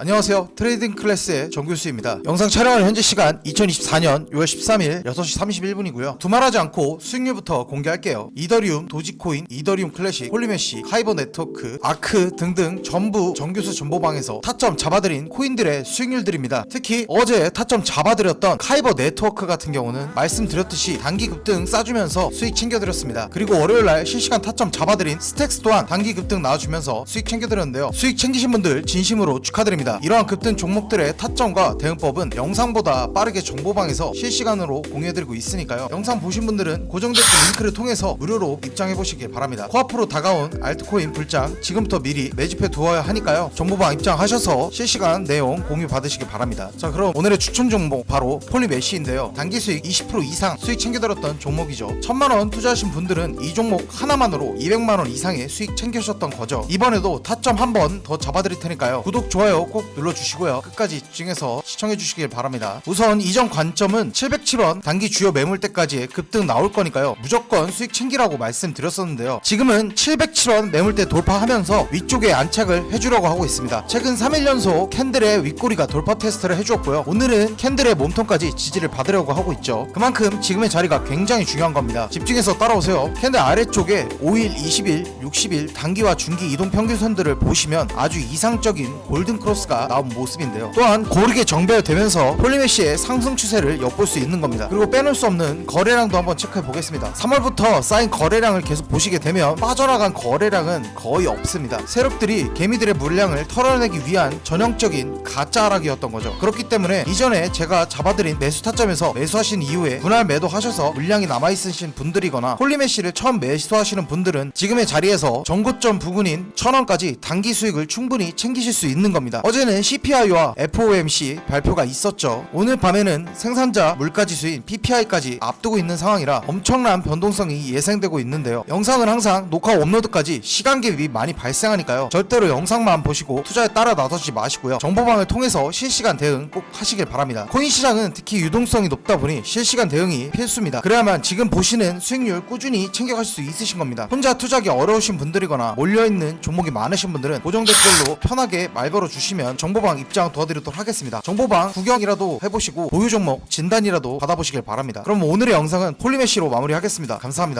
안녕하세요. 트레이딩 클래스의 정교수입니다. 영상 촬영은 현재 시간 2024년 6월 13일 6시 31분이고요. 두말하지 않고 수익률부터 공개할게요. 이더리움, 도지코인, 이더리움 클래식, 홀리메시, 하이버 네트워크, 아크 등등 전부 정교수 정보방에서 타점 잡아드린 코인들의 수익률들입니다. 특히 어제 타점 잡아드렸던 하이버 네트워크 같은 경우는 말씀드렸듯이 단기 급등 싸주면서 수익 챙겨드렸습니다. 그리고 월요일날 실시간 타점 잡아드린 스택스 또한 단기 급등 나와주면서 수익 챙겨드렸는데요. 수익 챙기신 분들 진심으로 축하드립니다. 이러한 급등 종목들의 타점과 대응법은 영상보다 빠르게 정보방에서 실시간으로 공유해드리고 있으니까요. 영상 보신 분들은 고정된 링크를 통해서 무료로 입장해보시길 바랍니다. 코앞으로 다가온 알트코인 불장 지금부터 미리 매집해 두어야 하니까요. 정보방 입장하셔서 실시간 내용 공유 받으시길 바랍니다. 자 그럼 오늘의 추천 종목 바로 폴리메시인데요. 단기 수익 20% 이상 수익 챙겨들었던 종목이죠. 천만원 투자하신 분들은 이 종목 하나만으로 200만원 이상의 수익 챙겨셨던 거죠. 이번에도 타점 한 번 더 잡아드릴 테니까요. 구독, 좋아요 꼭 눌러주시고요. 끝까지 집중해서 시청해 주시길 바랍니다. 우선 이전 관점은 707원 단기 주요 매물대까지의 급등 나올 거니까요. 무조건 수익 챙기라고 말씀드렸었는데요. 지금은 707원 매물대 돌파하면서 위쪽에 안착을 해주려고 하고 있습니다. 최근 3일 연속 캔들의 윗꼬리가 돌파 테스트를 해주었고요. 오늘은 캔들의 몸통까지 지지를 받으려고 하고 있죠. 그만큼 지금의 자리가 굉장히 중요한 겁니다. 집중해서 따라오세요. 캔들 아래쪽에 5일, 20일, 60일 단기와 중기 이동 평균선들을 보시면 아주 이상적인 골든 크로스 가 나온 모습인데요. 또한 고르게 정배되면서 폴리메시의 상승 추세를 엿볼 수 있는 겁니다. 그리고 빼놓을 수 없는 거래량도 한번 체크해 보겠습니다. 3월부터 쌓인 거래량을 계속 보시게 되면 빠져나간 거래량은 거의 없습니다. 세력들이 개미들의 물량을 털어내기 위한 전형적인 가짜 하락이었던 거죠. 그렇기 때문에 이전에 제가 잡아드린 매수 타점에서 매수하신 이후에 분할 매도하셔서 물량이 남아있으신 분들이거나 폴리메시를 처음 매수하시는 분들은 지금의 자리에서 정고점 부근인 천원까지 단기 수익을 충분히 챙기실 수 있는 겁니다. 어제 는 CPI와 FOMC 발표가 있었죠. 오늘 밤에는 생산자 물가지수인 PPI까지 앞두고 있는 상황이라 엄청난 변동성이 예상되고 있는데요. 영상은 항상 녹화 업로드까지 시간 갭이 많이 발생하니까요. 절대로 영상만 보시고 투자에 따라 나서지 마시고요. 정보방을 통해서 실시간 대응 꼭 하시길 바랍니다. 코인 시장은 특히 유동성이 높다 보니 실시간 대응이 필수입니다. 그래야만 지금 보시는 수익률 꾸준히 챙겨갈 수 있으신 겁니다. 혼자 투자하기 어려우신 분들이거나 몰려있는 종목이 많으신 분들은 고정 댓글로 편하게 말 걸어 주시 면 정보방 입장 도와드리도록 하겠습니다. 정보방 구경이라도 해보시고 보유 종목 진단이라도 받아보시길 바랍니다. 그럼 오늘의 영상은 폴리메시로 마무리하겠습니다. 감사합니다.